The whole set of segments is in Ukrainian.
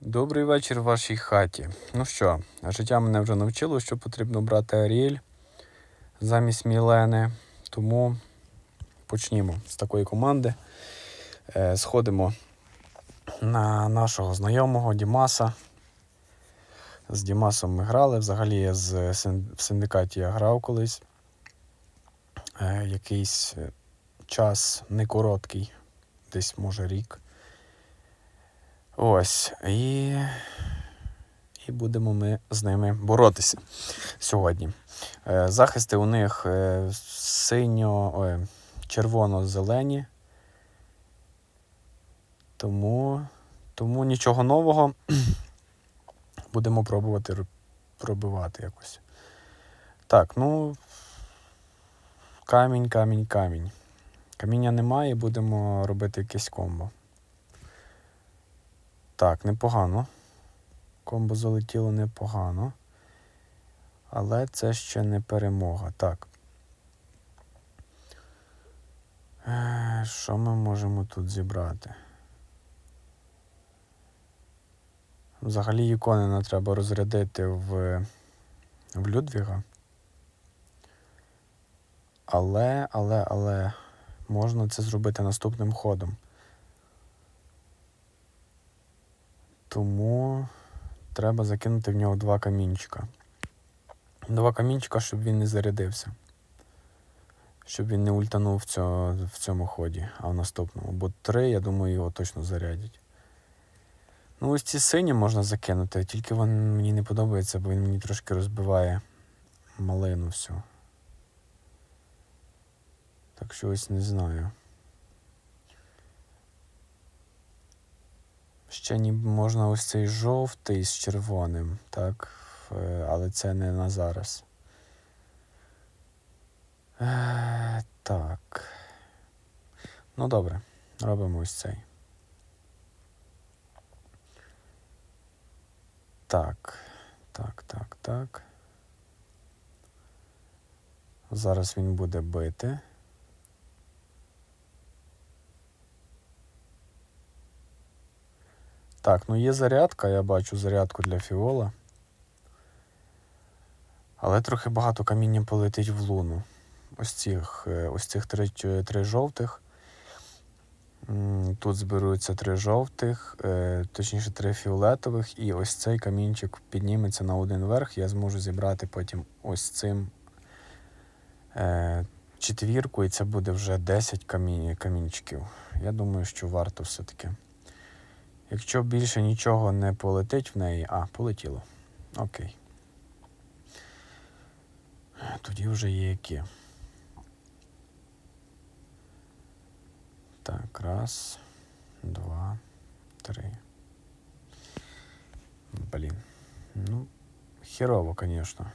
Добрий вечір в вашій хаті. Ну що, життя мене вже навчило, що потрібно брати Аріель замість Мілени. Тому почнімо з такої команди. Е, Сходимо на нашого знайомого Дімаса. З Дімасом ми грали. Взагалі я з в синдикаті я грав колись. Е, Якийсь час не короткий, десь може рік. Ось. І, і будемо ми з ними боротися сьогодні. Е, Захисти у них е, синьо, червоно-зелені. Тому, тому нічого нового. Будемо пробувати пробивати якось. Так, ну. Камінь, камінь, камінь. Каміння немає, будемо робити якесь комбо. Так, непогано. Комбо залетіло непогано. Але це ще не перемога. Так. Е, Що ми можемо тут зібрати? Взагалі Юконена треба розрядити в, в Людвіга. Але, але, але можна це зробити наступним ходом. Тому треба закинути в нього два камінчика. Два камінчика, щоб він не зарядився. Щоб він не ультанув в цьому, в цьому ході, а в наступному. Бо три, я думаю, його точно зарядять. Ну, ось ці сині можна закинути, тільки він мені не подобається, бо він мені трошки розбиває малину всю. Так що ось не знаю. Ще ніби можна ось цей жовтий з червоним, так? Е, Але це не на зараз. Е, так. Ну добре, робимо ось цей. Так, так, так, так. Зараз він буде бити. Так, ну є зарядка, я бачу зарядку для фіола. Але трохи багато каміння полетить в луну. Ось цих, е, ось цих три, три жовтих. Тут зберуться три жовтих, е, точніше три фіолетових, і ось цей камінчик підніметься на один верх. Я зможу зібрати потім ось цим е, четвірку, і це буде вже 10 камінь, камінчиків. Я думаю, що варто все-таки. Якщо більше нічого не полетить в неї. А, полетіло. Окей. Тоді вже є які. Так, раз, два, три. Блін. Ну, херово, конечно.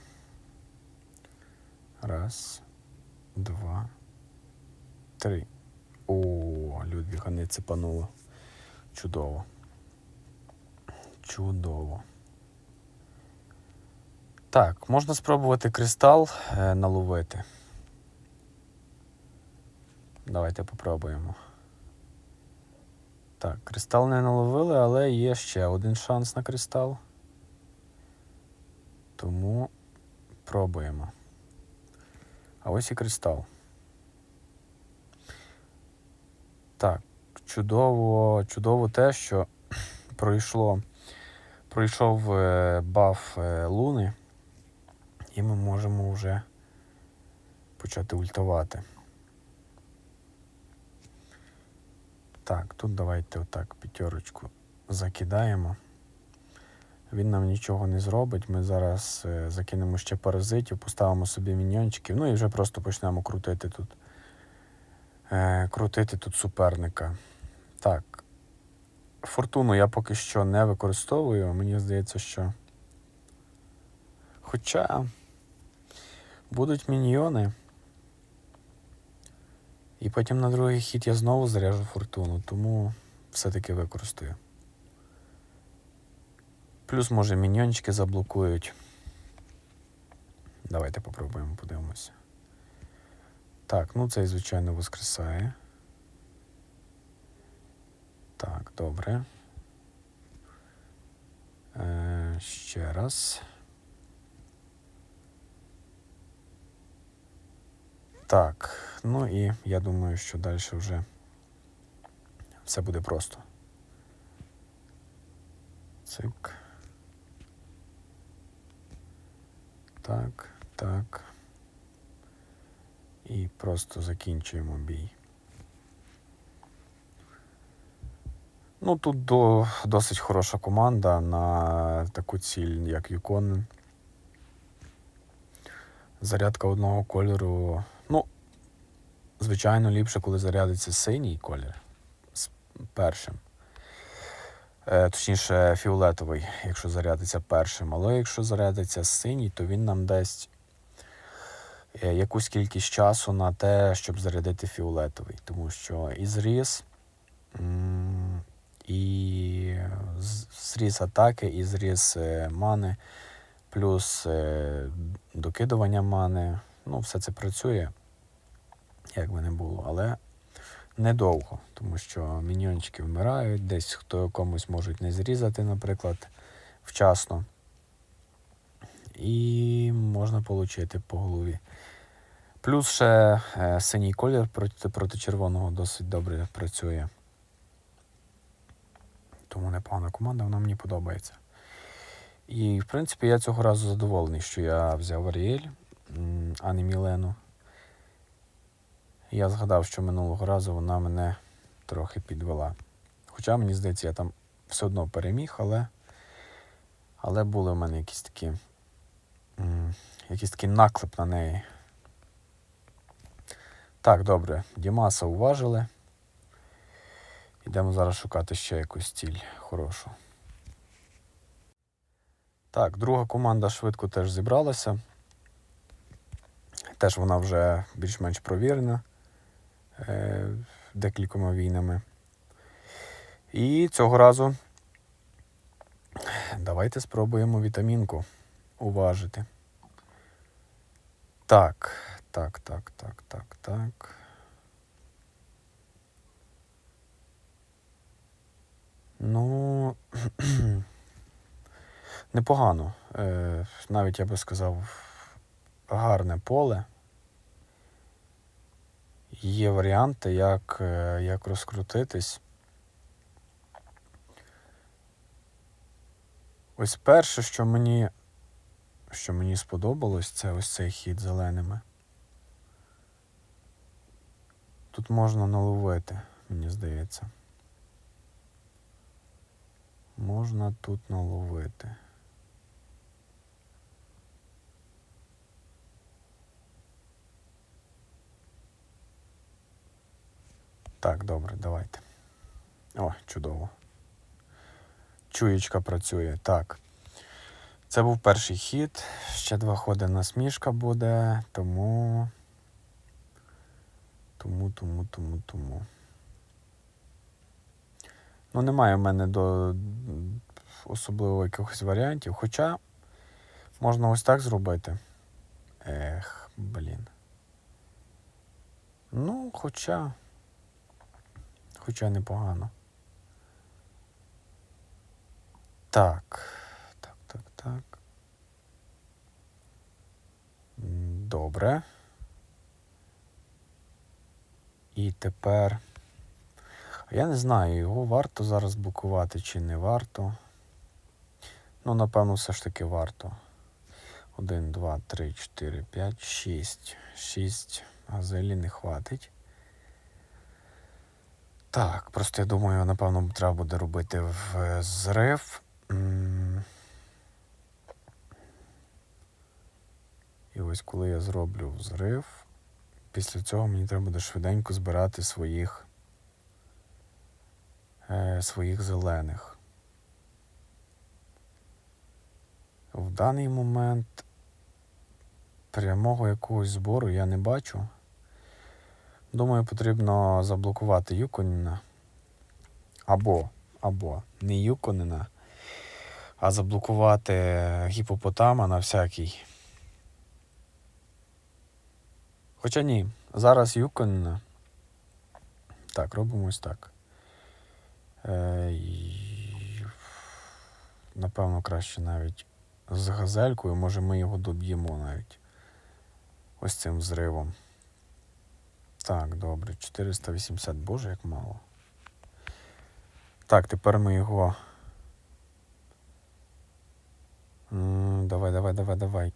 Раз, два, три. О, Людвіга не цепануло. Чудово. Чудово. Так, можна спробувати кристал е, наловити. Давайте попробуємо. Так, кристал не наловили, але є ще один шанс на кристал. Тому пробуємо. А ось і кристал. Так, чудово, чудово те, що пройшло, пройшов е, баф е, луни, і ми можемо вже почати ультувати. Так, тут давайте отак п'ятерочку закидаємо. Він нам нічого не зробить. Ми зараз е, закинемо ще паразитів, поставимо собі міньйончиків, ну і вже просто почнемо крутити тут. Крутити тут суперника. Так. Фортуну я поки що не використовую. Мені здається, що. Хоча будуть міньйони. І потім на другий хід я знову заряжу фортуну, тому все-таки використаю. Плюс, може, міньйончики заблокують. Давайте попробуємо, подивимося. Так, ну цей, звичайно, воскресає. Так, добре. ще раз. Так, ну і я думаю, що далі вже все буде просто. Цик. Так, так. І просто закінчуємо бій. Ну, тут до, досить хороша команда на таку ціль, як Юкон. Зарядка одного кольору. Ну, звичайно, ліпше, коли зарядиться синій колір з першим. Е, точніше, фіолетовий, якщо зарядиться першим. Але якщо зарядиться синій, то він нам дасть е, якусь кількість часу на те, щоб зарядити фіолетовий. Тому що і зріз, і зріз атаки, і зріз е, мани, плюс е, докидування мани. Ну, все це працює, як би не було, але недовго, тому що міньйончики вмирають, десь хто комусь можуть не зрізати, наприклад, вчасно. І можна отримати по голові. Плюс ще е, синій колір проти, проти червоного досить добре працює. Тому непогана команда, вона мені подобається. І, в принципі, я цього разу задоволений, що я взяв Аріель, а не Мілену. Я згадав, що минулого разу вона мене трохи підвела. Хоча, мені здається, я там все одно переміг, але, але були в мене якісь такі, якийсь такий наклеп на неї. Так, добре, Дімаса уважили. Йдемо зараз шукати ще якусь ціль хорошу. Так, друга команда швидко теж зібралася. Теж вона вже більш-менш провірена е, декількома війнами. І цього разу давайте спробуємо вітамінку уважити. Так, так, так, так, так, так. Ну, непогано. Е, навіть я би сказав, гарне поле. Є варіанти, як, е, як розкрутитись. Ось перше, що мені, що мені сподобалось, це ось цей хід зеленими. Тут можна наловити, мені здається. Можна тут наловити. Так, добре, давайте. О, чудово. Чуєчка працює. Так. Це був перший хід. Ще два ходи насмішка буде, тому. Тому, тому, тому, тому. Ну, немає в мене до особливо якихось варіантів. Хоча можна ось так зробити. Ех, блін. Ну, хоча. Хоча непогано. Так. Так, так, так. Добре. І тепер. Я не знаю, його варто зараз блокувати чи не варто. Ну, напевно, все ж таки варто. Один, два, три, чотири, п'ять, шість. Шість газелі не хватить. Так, просто я думаю, напевно, треба буде робити в зрив. І ось коли я зроблю взрив, після цього мені треба буде швиденько збирати своїх, своїх зелених. В даний момент прямого якогось збору я не бачу. Думаю, потрібно заблокувати Юконіна. Або, або не Юконина, а заблокувати гіпопотама на всякий. Хоча ні, зараз Юконина. Так, робимо ось так. Е. Напевно, краще навіть з газелькою, може ми його доб'ємо навіть. Ось цим взривом. Так, добре, 480, боже, як мало. Так, тепер ми його. Давай, давай, давай, давай.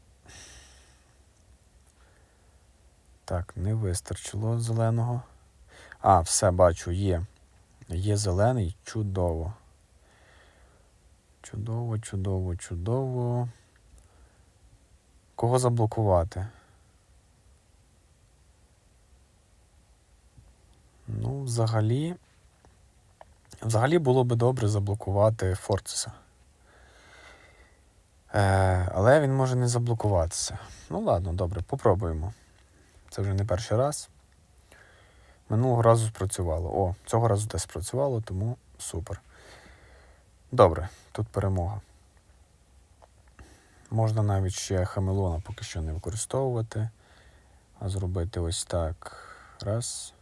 Так, не вистачило зеленого. А, все, бачу, є. Є зелений, чудово. Чудово, чудово, чудово. Кого заблокувати? Ну, взагалі. Взагалі було би добре заблокувати Форцеса. Е, але він може не заблокуватися. Ну ладно, добре, попробуємо. Це вже не перший раз. Минулого разу спрацювало. О, цього разу теж спрацювало, тому супер. Добре, тут перемога. Можна навіть ще хамелона поки що не використовувати, а зробити ось так. Раз.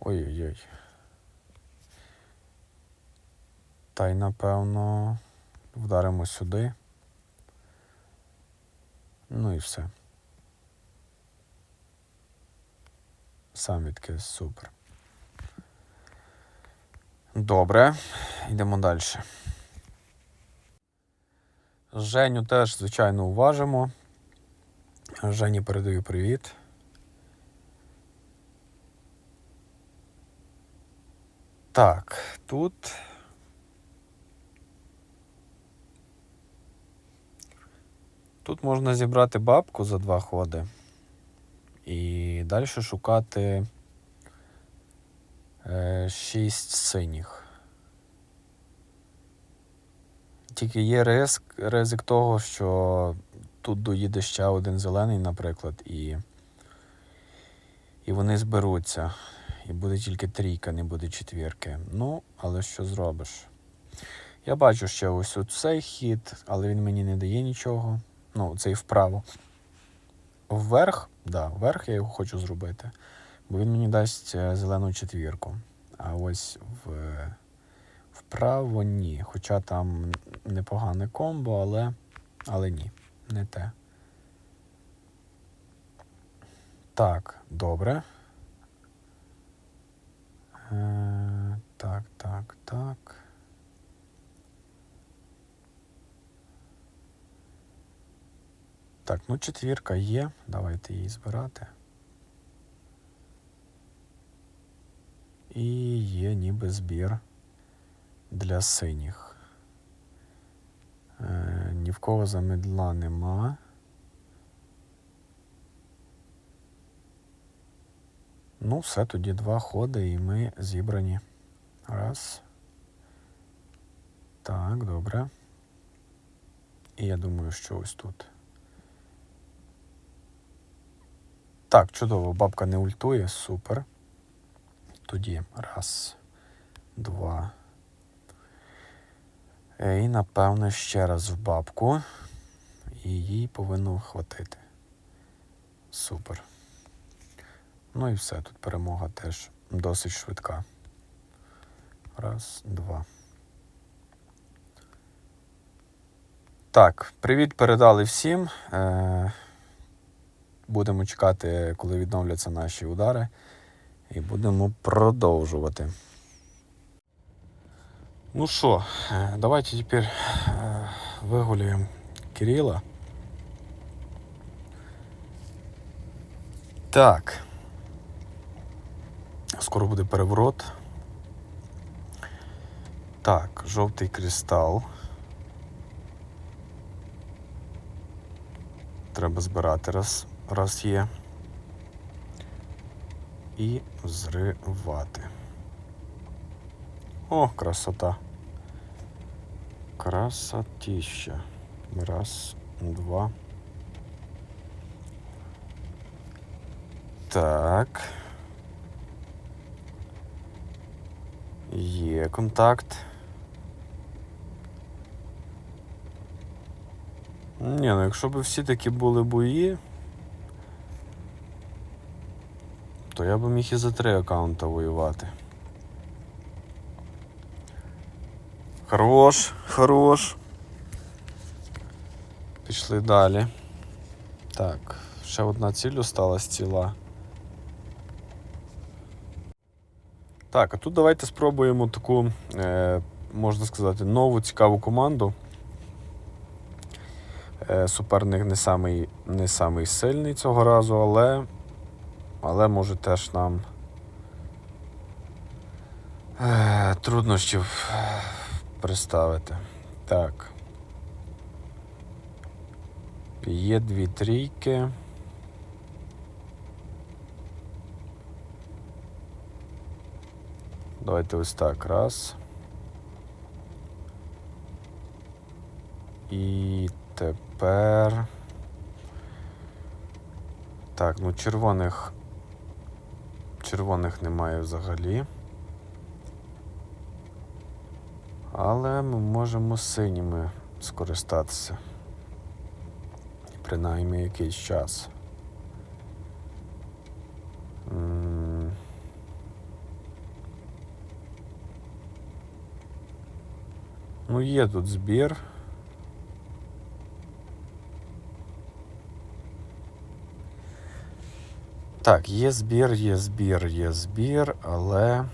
Ой-ой-ой. Та й напевно вдаримо сюди. Ну і все. Самітки супер. Добре, йдемо далі. Женю теж, звичайно, уважимо. Жені передаю привіт. Так, тут. Тут можна зібрати бабку за два ходи. Далі шукати е, шість синіх. Тільки є ризик, ризик того, що тут доїде ще один зелений, наприклад, і, і вони зберуться. І буде тільки трійка, не буде четвірки. Ну, але що зробиш? Я бачу ще ось цей хід, але він мені не дає нічого. Ну, цей вправо. Вверх, да, вверх я його хочу зробити, бо він мені дасть е, зелену четвірку. А ось в, вправо ні. Хоча там непогане комбо, але, але ні, не те. Так, добре. Е, так, так, так. Так, ну четвірка є. Давайте її збирати. І є ніби збір для синіх. Е, ні в кого замедла нема. Ну, все, тоді два ходи, і ми зібрані. Раз. Так, добре. І я думаю, що ось тут. Так, чудово, бабка не ультує, супер. Тоді раз, два. Е, І, напевно, ще раз в бабку. І їй повинно хватити. Супер. Ну і все, тут перемога теж досить швидка. Раз, два. Так, привіт передали всім. Будемо чекати, коли відновляться наші удари. І будемо продовжувати. Ну що, е, давайте тепер е, вигуляємо Кирила. Так. Скоро буде переворот. Так, жовтий кристал. Треба збирати раз, раз є. І зривати. О, красота. Красотища. Раз, два. Так. Є контакт. Ні, ну якщо б всі такі були бої, то я б міг і за три аккаунта воювати. Хорош, хорош. Пішли далі. Так, ще одна ціль осталась ціла. Так, а тут давайте спробуємо таку, е, можна сказати, нову цікаву команду. Е, суперник не самий, не самий сильний цього разу, але, але може теж нам е, труднощів представити. Так. Є дві трійки. Давайте ось так. Раз. І тепер. Так, ну червоних. Червоних немає взагалі. Але ми можемо синіми скористатися. Принаймні якийсь час. Ну, є тут збір. Так, є збір, є збір, є збір, але.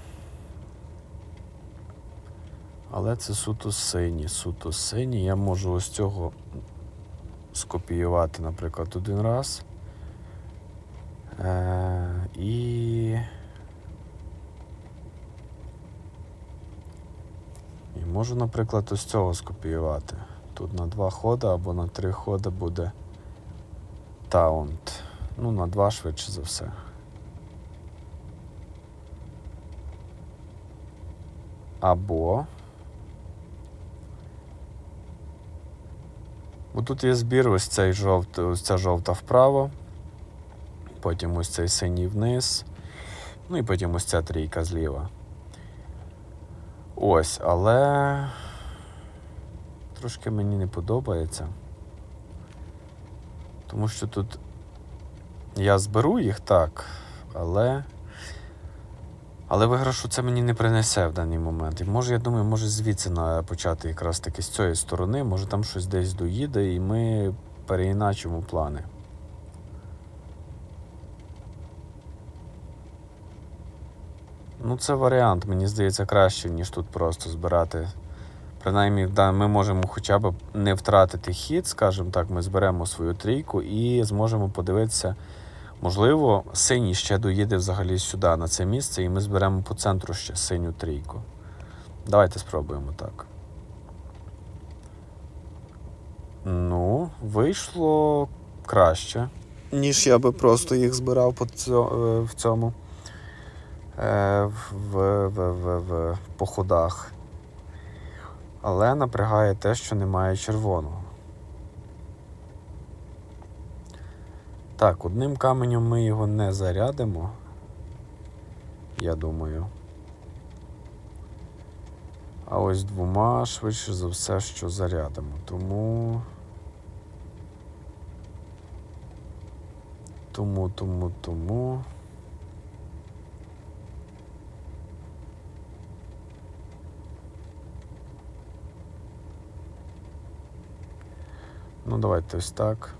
Але це суто сині, суто сині. Я можу ось цього скопіювати, наприклад, один раз. Е, і. І можу, наприклад, ось цього скопіювати. Тут на два хода або на три хода буде таунт. Ну, на два швидше за все. Або. Бо тут є збір, ось цей жовт, ось ця жовта вправо, потім ось цей синій вниз, ну і потім ось ця трійка зліва. Ось, але трошки мені не подобається. Тому що тут я зберу їх так, але. Але виграшу це мені не принесе в даний момент. І може, я думаю, може звідси почати якраз таки з цієї сторони, може там щось десь доїде, і ми переіначимо плани. Ну, це варіант, мені здається, краще, ніж тут просто збирати. Принаймні, да, ми можемо хоча б не втратити хід, скажімо так, ми зберемо свою трійку і зможемо подивитися. Можливо, синій ще доїде взагалі сюди, на це місце, і ми зберемо по центру ще синю трійку. Давайте спробуємо так. Ну, вийшло краще, ніж я би просто їх збирав по цьо- е, в цьому. Е, В, в, в, в походах. Але напрягає те, що немає червоного. Так, одним каменем ми його не зарядимо. Я думаю. А ось двома швидше за все, що зарядимо. Тому. Тому, тому, тому. Ну, давайте ось так.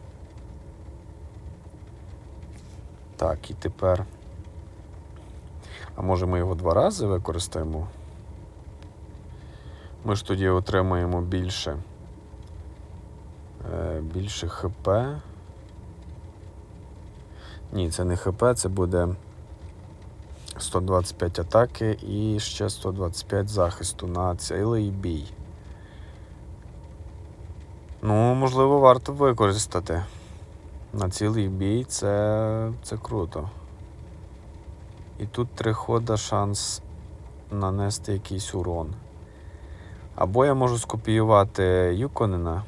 Так, і тепер. А може ми його два рази використаємо? Ми ж тоді отримаємо більше. Е, більше ХП. Ні, це не ХП, це буде 125 атаки і ще 125 захисту на цілий бій. Ну, можливо, варто використати. На цілий бій це, це круто. І тут три хода шанс нанести якийсь урон. Або я можу скопіювати Юконена,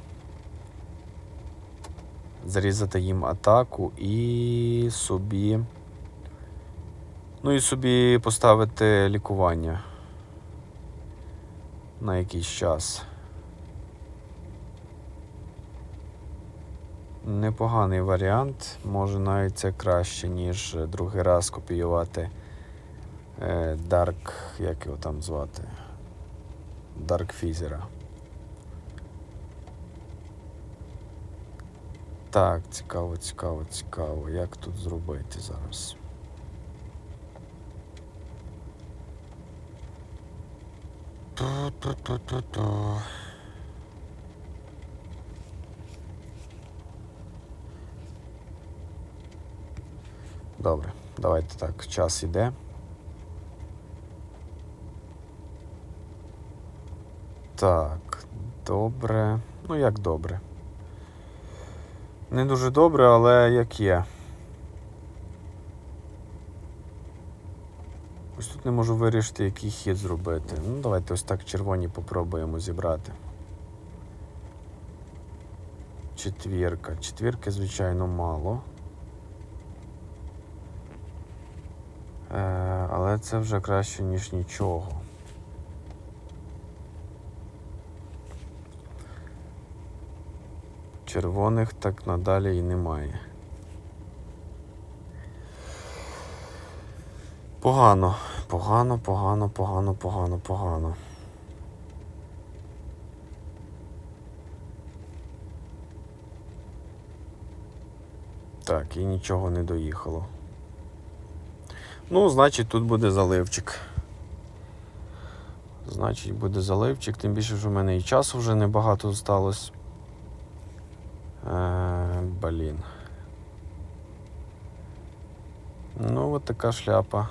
зарізати їм атаку і собі. Ну і собі поставити лікування на якийсь час. Непоганий варіант, може навіть це краще, ніж другий раз копіювати е, Dark, як його там звати? Dark Фізера. Так, цікаво, цікаво, цікаво. Як тут зробити зараз? Ту-ту-ту-ту-ту. Добре, давайте так, час іде. Так, добре. Ну як добре. Не дуже добре, але як є. Ось тут не можу вирішити, який хід зробити. Ну, давайте ось так червоні попробуємо зібрати. Четвірка. Четвірки, звичайно, мало. Але це вже краще, ніж нічого. Червоних так надалі і немає. Погано, погано, погано, погано, погано, погано. Так, і нічого не доїхало. Ну, значить, тут буде заливчик. Значить, буде заливчик, тим більше, що в мене і часу вже небагато залишилось. Е, блін. Ну, от така шляпа.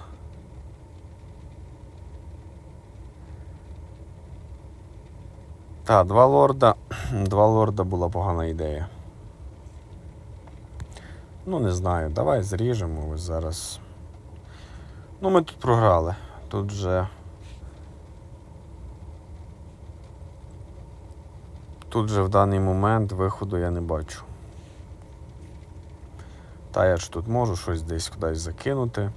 Так, два лорда. Два лорда була погана ідея. Ну, не знаю, давай зріжемо ось зараз. Ну, ми тут програли. Тут вже. Тут же в даний момент виходу я не бачу. Та я ж тут можу щось десь кудись закинути.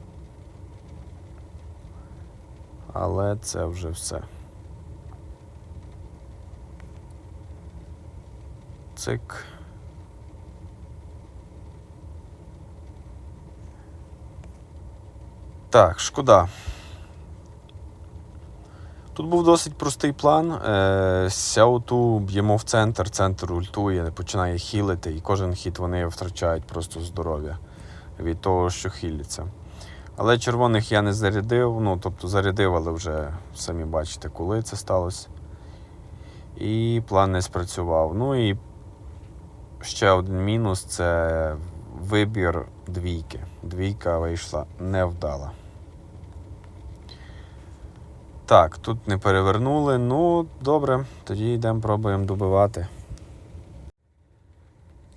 Але це вже все. Цик. Так, шкода. Тут був досить простий план. Е, Сяуту б'ємо в центр, центр ультує, починає хілити, і кожен хід вони втрачають просто здоров'я від того, що хіляться. Але червоних я не зарядив, ну тобто зарядив, але вже самі бачите, коли це сталося. І план не спрацював. Ну і ще один мінус це вибір двійки. Двійка вийшла невдала. Так, тут не перевернули. Ну, добре, тоді йдемо, пробуємо добивати.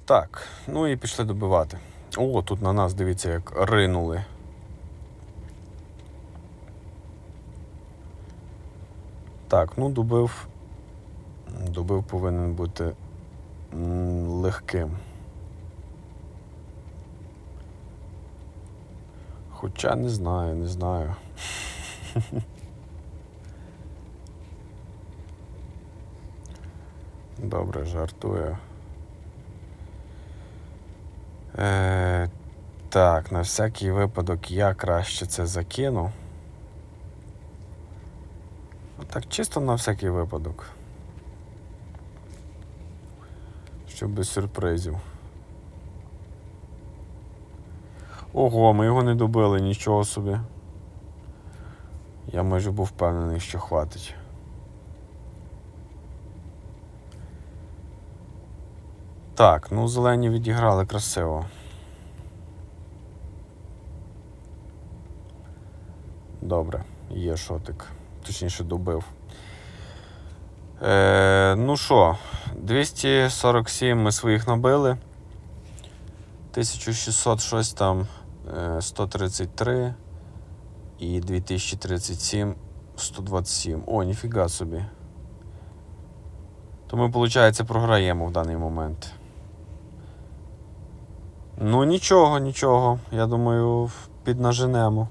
Так, ну і пішли добивати. О, тут на нас, дивіться, як ринули. Так, ну добив. Добив повинен бути легким. Хоча не знаю, не знаю. Добре, жартую. Е, так, на всякий випадок я краще це закину. Так, чисто на всякий випадок. Щоб без сюрпризів. Ого, ми його не добили, нічого собі. Я майже був впевнений, що хватить. Так, ну зелені відіграли красиво. Добре, є шотик. Точніше добив. Е, ну що, 247 ми своїх набили. 1600 щось там е, 133 і 2037 127. О, ніфіга собі. То ми, виходить, програємо в даний момент. Ну нічого, нічого. Я думаю, піднаженемо.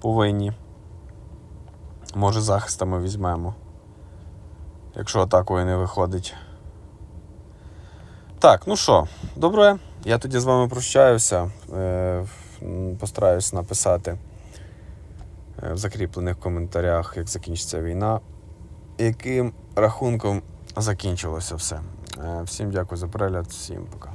Повинні. Може захистами візьмемо. Якщо атакою не виходить. Так, ну що, добре, я тоді з вами прощаюся. Е, Постараюсь написати е, в закріплених коментарях, як закінчиться війна, яким рахунком закінчилося все. Е, Всім дякую за перегляд, всім пока.